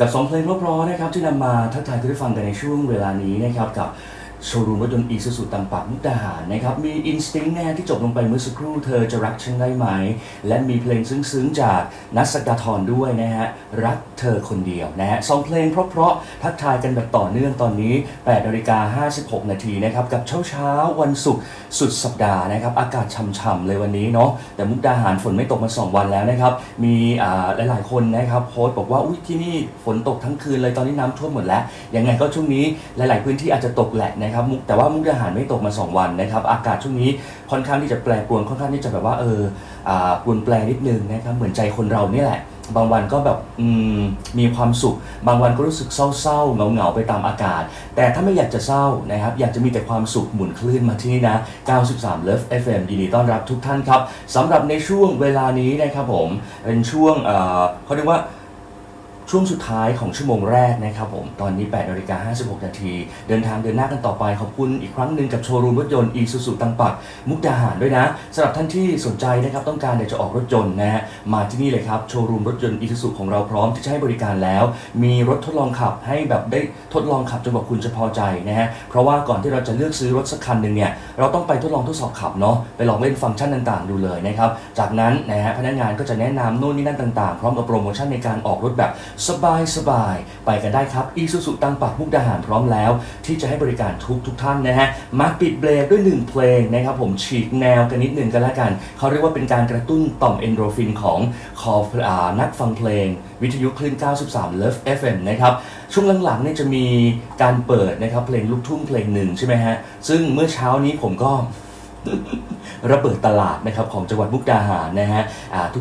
กับสองเพลงเพราะๆนะครับที่นำมาทักทายคุณผู้ฟังกันในช่วงเวลานี้นะครับกับ โชว์รูมรถยนต์อีซูซูตังปากมุกดาหารนะครับ มีอินสติ้งแน่ที่จบลงไปเมื่อสักครู่เธอจะรักฉันได้ไหม และมีเพลงซึ้งๆ จากนัสกดาทรด้วยนะฮะ รักเธอคนเดียวนะฮะสองเพลงเพราะๆ ทักทายกันแบบต่อเนื่องตอนนี้8นาฬิกา56 นาทีนะครับ กับเช้าเช้าๆวันศุกร์สุดสัปดาห์นะครับ อากาศช่ำๆเลยวันนี้เนาะแต่มุกดาหารฝนไม่ตกมา 2 วันแล้วนะครับมีอ่าหลายๆคนนะครับโพสต์บอกว่าอุ้ยที่นี่ฝนตกทั้งคืนเลยตอนนี้น้ำท่วมหมดแล้วยังไงก็ช่วงนี้หลาย ๆ พื้นที่อาจจะตกแหละนะครับมุกแต่ว่ามุกดาหารไม่ตกมา2วันนะครับ อากาศช่วงนี้ค่อนข้างที่จะแปรปรวนค่อนข้างที่จะแบบว่าเอออ่าปรวนแปรนิดนึงนะครับเหมือนใจคนเราเนี่ยแหละบางวันก็แบบมมีความสุข บางวันก็รู้สึกเศร้าๆเหงาๆไปตามอากาศ แต่ถ้าไม่อยากจะเศร้านะครับ อยากจะมีแต่ความสุขหมุนคลื่นมาที่นี่นะ 93 Love FM ยินดีต้อนรับทุกท่านครับสำหรับในช่วงเวลานี้นะครับผมเป็นช่วงเขาเรียกว่า ช่วงสุดท้ายของชั่วโมงแรกนะครับผม ตอนนี้8นาฬิกา56 นาที เดินทางเดินหน้ากันต่อไป ขอบคุณอีกครั้งหนึ่งกับโชว์รูมรถยนต์อีซูซูตังปัก มุกดาหารด้วยนะสำหรับท่านที่สนใจนะครับต้องการอยากจะออกรถยนต์นะฮะมาที่นี่เลยครับโชว์รูมรถยนต์อีซูซูของเราพร้อมที่จะให้บริการแล้ว มีรถทดลองขับให้แบบได้ทดลองขับจนบอกคุณจะพอใจนะฮะเพราะว่าก่อนที่เราจะเลือกซื้อรถสักคันหนึ่งเนี่ยเราต้องไปทดลองทดสอบขับเนาะไปลองเล่นฟังก์ชันต่างๆ ดูเลยนะครับจากนั้นนะฮะพนักงานก็จะแนะนำโน่นนี่นั่นต่างๆ พร้อมกับโปรโมชั่นในการออกรถแบบสบายสบายๆไปกันได้ครับอีซูซูตั้งปักมุกดาหารพร้อมแล้ว ที่จะให้บริการทุกทุกท่านนะฮะมาปิดเบรกด้วยหนึ่งเพลงนะครับผมฉีกแนวกันนิดหนึ่งกันแล้วกัน เขาเรียกว่าเป็นการกระตุ้นต่อมเอนโดรฟินของคออนักฟังเพลง วิทยุคลื่น 93 Love FM นะครับช่วงหลังๆเนี่ยจะมีการเปิดนะครับเพลงลูกทุ่งเพลงหนึ่งใช่ไหมฮะซึ่งเมื่อเช้านี้ผมก็ ระเบิดตลาดนะครับของจังหวัดมุกดาหารนะฮะ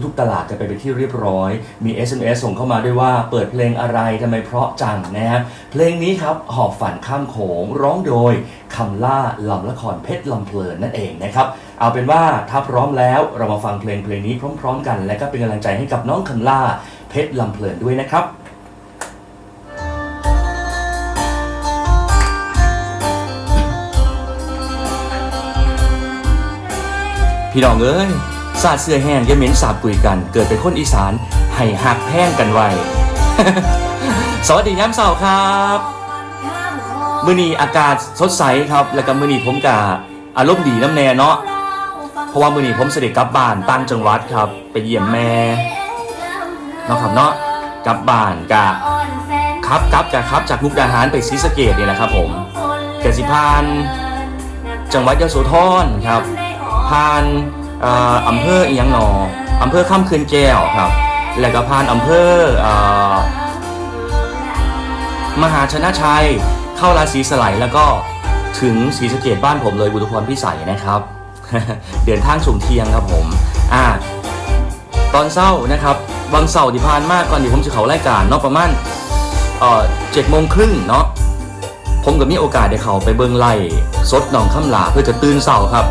ทุกๆ ตลาดกันไปเป็นที่เรียบร้อย มี SMS ส่งเข้ามาด้วยว่าเปิดเพลงอะไรทำไมเพราะจังนะฮะเพลงนี้ครับหอบฝันข้ามโขงร้องโดยคำล่าลำละครเพชรลำเพลินนั่นเองนะครับเอาเป็นว่าถ้าพร้อมแล้วเรามาฟังเพลงเพลงนี้พร้อม ๆ กัน และก็เป็นกำลังใจให้กับน้องคำล่าเพชรลำเพลินด้วยนะครับ พี่น้องเอ้ยสาดเสื้อแห้งอยาเหม็นสาบกุยกัน เกิดเป็นคนอีสานให้หักแห้งกันไว้ สวัสดีย้ำเสาร์ครับมื้อนี้อากาศสดใสครับ แล้วก็มื้อนี้ผมกะอารมณ์ดีน้ำแน่เนาะเพราะว่ามื้อนี้ผมเสด็จกลับบ้านต่างจังหวัดครับ ไปเยี่ยมแม่เนาะครับเนาะกลับบ้านกะครับกลับกะครับจากมุกดาหารไปศรีสะเกดนี่แหละครับ ผมกสิพานจังหวัดยโสธรครับ ผ่านอำเภออีหยังหนออำเภอข้ามคืนแก้วครับ แล้วก็ผ่านอำเภออมหาชนะชัย เข้าราศีสไลด์แล้วก็ถึงศรีสะเกดบ้านผมเลยบุตุพรพิสัยนะครับ เดินทางสุ่มเทียงครับผมอ่าตอนเศร้านะครับวันเสาร์ที่ผ่านมาก่อนที่ผมจะเขารายการเนาะประมาณเอ่อเจ็ดโมงครึ่งเนาะผมก็มีโอกาสได้เขาไปเบิงไล่สดหนองข้ามหลาเพื่อจะตื่นเศร้าครับ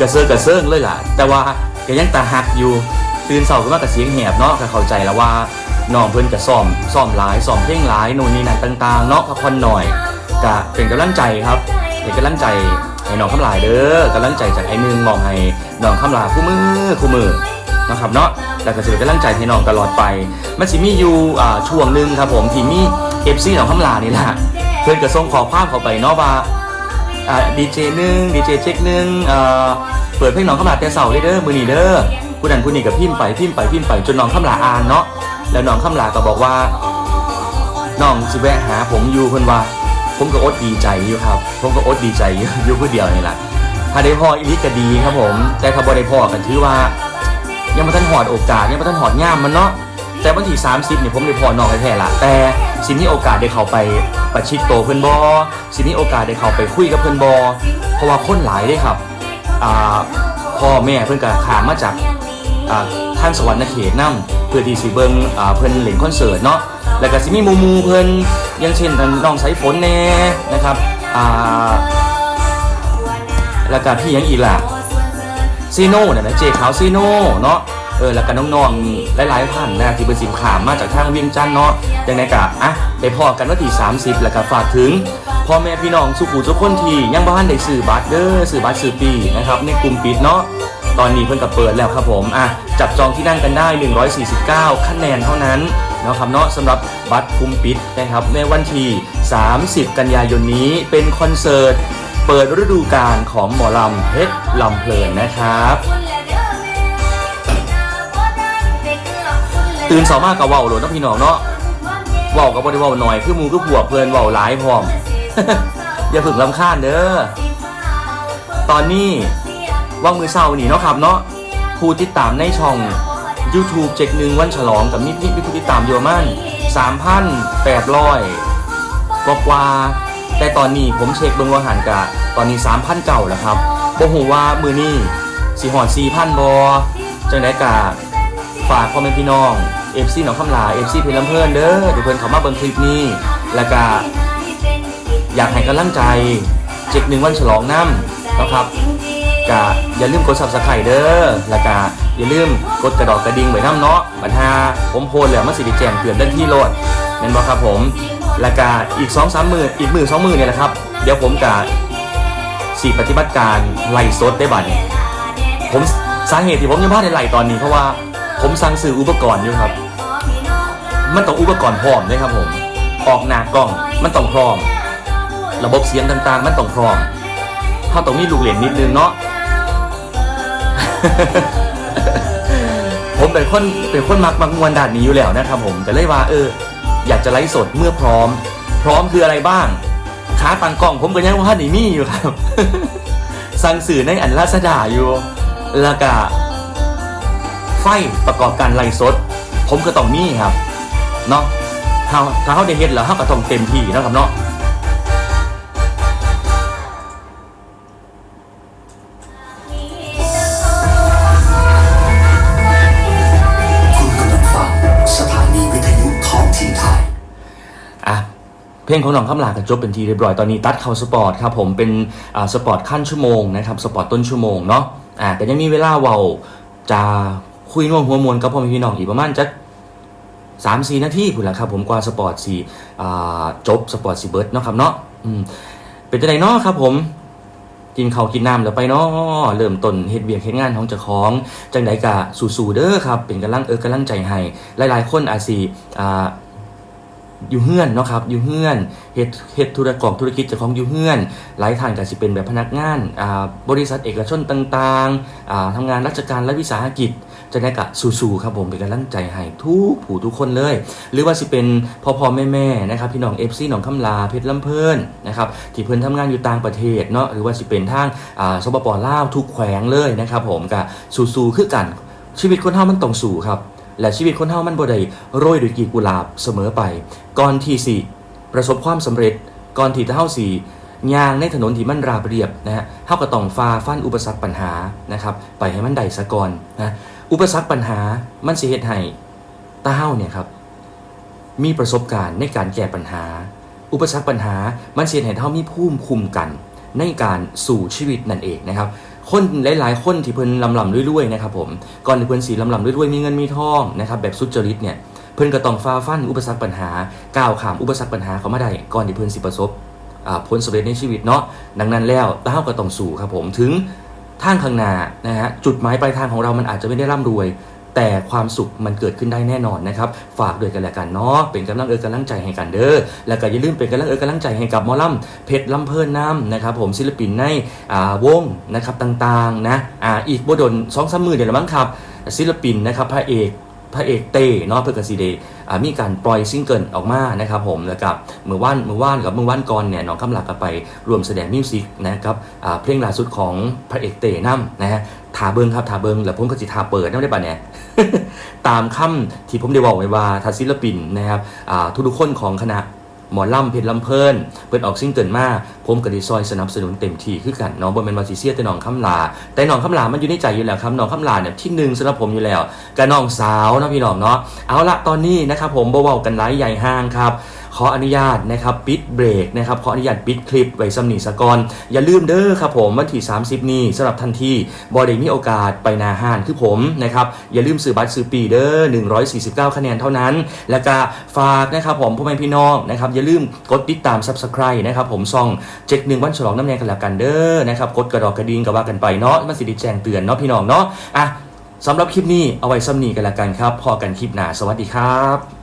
กระเซิงกระเซิงเลยล่ะ แต่ว่าก็ยังตาหักอยู่ตื่นเศร้าก็มากกับเสียงแหบเนาะก็เข้าใจแล้วว่าน้องเพิ่นก็ซ้อมซ้อมหลายซ้อมเพลงหลายนู่นนี่นั่นต่างๆเนาะพักผ่อนหน่อยก็เป็นกำลังใจครับเป็นกำลังใจให้น้องข้ามหลายเด้อกำลังใจจากไอ้นึงมองให้น้องข้ามหลาคู่มือคู่มือนะครับเนาะแล้วก็จะเป็นกำลังใจให้น้องตลอดไปมันสิมีอยู่ช่วงหนึ่งครับผมที่มีเอฟซีน้องข้ามหลานี่แหละเพิ่อนก็ส่งขอความเข้าไปเนาะว่าอ่าดีเจหนึ่งดีเจเช็คหนึ่ง เปิดเพลงน้องข้ามหลาแต่เสาเลยเด้อมือนีเด้อผู้นั้นผู้นี้กับพิมพ์ไปพิมพ์ไปพิมพ์ไปจนน้องข้ามหลาอ่านเนาะแล้วน้องข้ามหลาก็บอกว่าน้องสิแวะหาผมอยู่เพิ่นว่า ผมก็อดดีใจอยู่ครับ ผมก็อดดีใจอยู่อยู่ผู้เดียวนี่แหละถ้าได้พออีลิก็ดีครับผม แต่ถ้าบ่ได้พอกันถือว่า ยังมาทันหอดโอกาสยังมาทันหอดง่ามมันเนาะแต่วันที่30เนี่ยผมได้พอน้องแท้ๆละแต่สิมีโอกาสได้เข้าไปประชิดโตเพิ่นบอสิมีโอกาสได้เข้าไปคุยกับเพิ่นบอเพราะว่าคนหลายเด้ครับ พ่อแม่เพิ่อนก็ขามมาจากอ่าทางสวรรค์เขตนํเพื่อที่สิเบิงเพิ่อนเหล่นคอนเสิร์ตเนาะแล้วก็สิมีมูมูเพิ่อนย่างเช่นน้องสายฝนแน่นะครับแล้วก็พี่ยังอีกล่ะซีโน่เนี่ยนะเจขาวซีโน่เนาะเออแล้วก็น้องๆหลายๆท่านนะที่เป็นสินขามมาจากทางเวียงจันทน์เนาะยังไงกะอะได้พอกันวันที่30 แล้วก็ฝากถึง พ่อแม่พี่น้องสุขุทุกคนที่ยังบ้านได้สื่อบัตรเด้อสื่อบัตรสื่อปีนะครับในกลุ่มปิดเนาะตอนนี้เพิ่นกับเปิดแล้วครับผมอะจับจองที่นั่งกันได้ 149 คะแนนเท่านั้นนะครับเนาะสำหรับบัตรคุมปิดนะครับในวันที่30 กันยายนนี้เป็นคอนเสิร์ตเปิดฤดูกาลของหมอลำเพชรลำเพลินนะครับตื่นสามากกับว้าโหลดเนาะพี่น้องเนาะว้าวกับ่ได้เว้าหน่อยคือมูคือผัวเพลินว้าวหลายพร้อม อย่าฝึกลำคาญเด้อ ตอนนี้ว่างมือเศร้านี่เนาะครับเนาะผู้ติดตามในช่อง YouTube เจ็กหนึ่งวันฉลองกับมิตรมีผู้ติดตามเยอยู่ประมาณ3,800กว่ากว่า แต่ตอนนี้ผมเช็คเบิ่งว่าหันกะ ตอนนี้3,000เก่าแล้วครับบ่ฮู้ว่ามือนี้สิหอด4,000บ่จังได๋กะฝากพ่อแม่พี่น้อง FC หนองคำลา FC เพลลำเพิ่นเด้อเดี๋ยวเพิ่นเขามาเบิ่งคลิปนี้ แล้วก็ อยากให้กำลังใจเจ็กหนึ่งวันฉลองน้ำนะครับก็อย่าลืมกด subscribe เด้อแล้วก็อย่าลืมกดกระดอกกระดิ่งไว้น้ำเนาะบัดหาผมโพสแล้วมันสิได้แจ้งเตือนทันทีโลดแม่นบ่ครับผมแล้วก็อีก2 3มื้ออีกมื้อ2มื้อเนี่ยแหละครับ เดี๋ยวผมก็สิปฏิบัติการไล่สดได้บัดนี้ผมสาเหตุที่ผมยังพลาดในไหลตอนนี้เพราะว่าผมสั่งซื้ออุปกรณ์อยู่ครับ มันต้องอุปกรณ์พร้อมด้วยครับผม ออกหน้ากล้องมันต้องพร้อม ระบบเสียงต่างๆ มันต้องพร้อมถ้าต้องมีลูกเหรียญนิดนึงเนาะผมเป็นคนเป็นคนมักมักมวนด่านนี้อยู่แล้วนะครับผมแต่เลยว่าเออ อยากจะไลฟ์สดเมื่อพร้อม พร้อมคืออะไรบ้างขาตังกล้องผมก็ยังว่าหนีมี่อยู่ครับ สั่งสื่อในอันลาสดาอยู่แล้วก็ไฟประกอบการไล่สด ผมก็ต้องมีครับเนาะถ้าถ้าเขาได้เฮ็ดแล้วเขาก็ต้องเต็มที่นะครับเนาะ เพลงของน้องคำลากันจบเป็นทีเรียบร้อยตอนนี้ตัดเข้าสปอร์ตครับผมเป็นสปอร์ตขั้นชั่วโมงนะครับสปอร์ตต้นชั่วโมงเนาะอ่าแต่ยังมีเวลาเว้าจะคุยน่วงหัวมวลกับพ่อแม่พี่น้องอีกประมาณจะสามสี่นาทีพุ่นละครับผมกว่าสปอร์ตสี่จบสปอร์ตสี่เบิร์ดเนาะครับเนาะเป็นจังไดเนาะครับผมกินข้าวกินน้ำแล้วไปเนาะเริ่มต้นเฮ็ดเบียกเฮ็ดงานของเจ้าของจังไดกะสู่ๆเด้อครับ เป็นกำลังเออกำลังใจให้หลายๆ คนอาจสิอ่า อยู่เฮือนเนาะครับอยู่เฮือนเฮ็ดเฮ็ดธุรกองธุรกิจเจ้าของอยู่เฮือน หลายทานก็สิเป็นแบบพนักงานอ่าบริษัทเอกชนต่างๆอ่าทำงานราชการและวิสาหกิจจะได้กะสู่ๆครับผมเป็นกำลังใจให้ทุกผู้ทุกคนเลย หรือว่าสิเป็นพ่อพ่อแม่แม่นะครับพี่น้อง FC หนองคำลาเพชรลำเพินนะครับที่เพิ่นทำงานอยู่ต่างประเทศเนาะหรือว่าสิเป็นทางอ่าสปปลาวทุกแขวงเลยนะครับผมก็สู่ๆคือกันชีวิตคนเฮามันต้องสู่ครับ และชีวิตคนเฮามันบ่ได้โรยด้วยกีบกุหลาบเสมอไป ก่อนที่สิประสบความสำเร็จ ก่อนที่จะเฮาสิย่างในถนนที่มันราบเรียบนะฮะเฮาก็ต้องฝ่าฟันอุปสรรคปัญหานะครับไปให้มันได้ซะก่อนนะอุปสรรคปัญหามันสิเฮ็ดให้ตาเฮาเนี่ยครับมีประสบการณ์ในการแก้ปัญหา อุปสรรคปัญหามันเสียให้เท่ามีภูมิคุ้มกัน ในการสู่ชีวิตนั่นเองนะครับ คนหลายๆ คนที่เพิ่นลำลำรวยๆนะครับผมก่อนที่เพิ่นสีลำลำรวยๆมีเงินมีทองนะครับแบบสุจริตเนี่ยเพิ่นก็ต้องฟ้าฟันอุปสรรคปัญหาก้าวข้ามอุปสรรคปัญหาเขามาได้ก่อนที่เพิ่นสิประสบอ่าผลสำเร็จในชีวิตเนาะดังนั้นแล้วเต้าก็ต้องสู่ครับผมถึงทางข้างหน้านะฮะจุดหมายปลายทางของเรามันอาจจะไม่ได้ร่ำรวย แต่ความสุขมันเกิดขึ้นได้แน่นอนนะครับ ฝากด้วยกันแล้วกันเนาะเป็นกำลังเออกำลังใจให้กันเด้อแล้วก็อย่าลืมเป็นกำลังเออกำลังใจให้กับมอลำเพชรลำเพลินน้ำนะครับ ผมศิลปินในอ่าวงนะครับต่างๆนะอ่าอีกบดนสองสามมือเดี๋ยวละมั้งครับ ศิลปินนะครับพระเอก พระเอกเต้เนาะเพื่อกสีเดมีการปล่อยซิงเกิลออกมานะครับผมแล้วกับเมื่อว่านเมื่อว่านกับเมื่อว่านก่อนเนี่ยน้องคำหลักก็ไปรวมแสดงมิวสิกนะครับเพลงล่าสุดของพระเอกเต้นั่มนะฮะทาเบิงครับทาเบิงแล้วผมก็จิทาเปิดนั่นได้ปะเนี่ยตามคำที่ผมได้บอกไว้ว่าถ้าศิลปินนะครับทุกทุกๆคนของคณะ หมอลำเพชรลำเพลินเปิดออกซิงเกิลมาผมกระดีซอยสนับสนุนเต็มที่คือกันน้องบนเป็นมาซิเซียแต่น้องคำลา แต่น้องคำลามันอยู่ในใจอยู่แล้วครับน้องคำลาเนี่ยที่หนึ่งสำหรับผมอยู่แล้วกับน้องสาวนะพี่น้องเนาะเอาละตอนนี้นะครับผมเบาๆกันไลฟ์ใหญ่ห้างครับ ขออนุญาตนะครับปิดเบรกนะครับขออนุญาตปิดคลิปไว้สำนีสกอนอย่าลืมเด้อครับผมวันที่ 30 นี้สำหรับทันทีบอได้มีโอกาสไปนาห้านคือผมนะครับอย่าลืมซื้อบัตรซื้อปีเด้อ149 คะแนนเท่านั้น แล้วก็ฝากนะครับผมพ่อแม่พี่น้องนะครับอย่าลืมกดติดตาม Subscribe นะครับผมซองเจ็กหนึ่งวันฉลองน้ำแดงกันแล้วกันเด้อนะครับกดกระดอกกระดิ่งก็ว่ากันไปเนาะมันสิดิแจ้งเตือนเนาะพี่น้องเนาะอะสำหรับคลิปนี้เอาไว้ซ้ำนี้กันละกันครับพอกันคลิปหน้าสวัสดีครับ